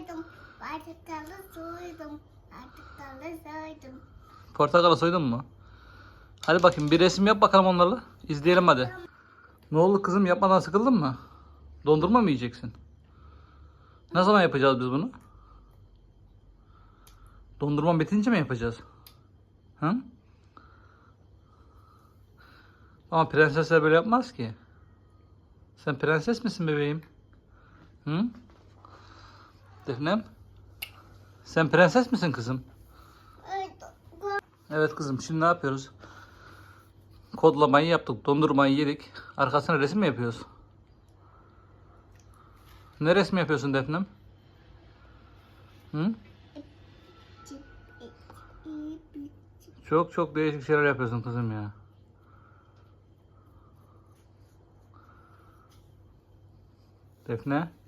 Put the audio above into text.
soydum. Portakalı soydum. Portakalı soydum. Portakalı soydun mu? Hadi bakayım bir resim yap bakalım onlarla. İzleyelim hadi. Ne oldu kızım yapmadan sıkıldın mı? Dondurma mı yiyeceksin? Ne zaman yapacağız biz bunu? Dondurma bitince mi yapacağız? Hı? Ama prensesler böyle yapmaz ki. Sen prenses misin bebeğim? Hı? Defnem? Sen prenses misin kızım? Evet kızım şimdi ne yapıyoruz? Kodlamayı yaptık. Dondurmayı yedik. Arkasına resim mi yapıyoruz? Ne resmi yapıyorsun Defnem? Hı? Çok çok değişik şeyler yapıyorsun kızım ya. Defne?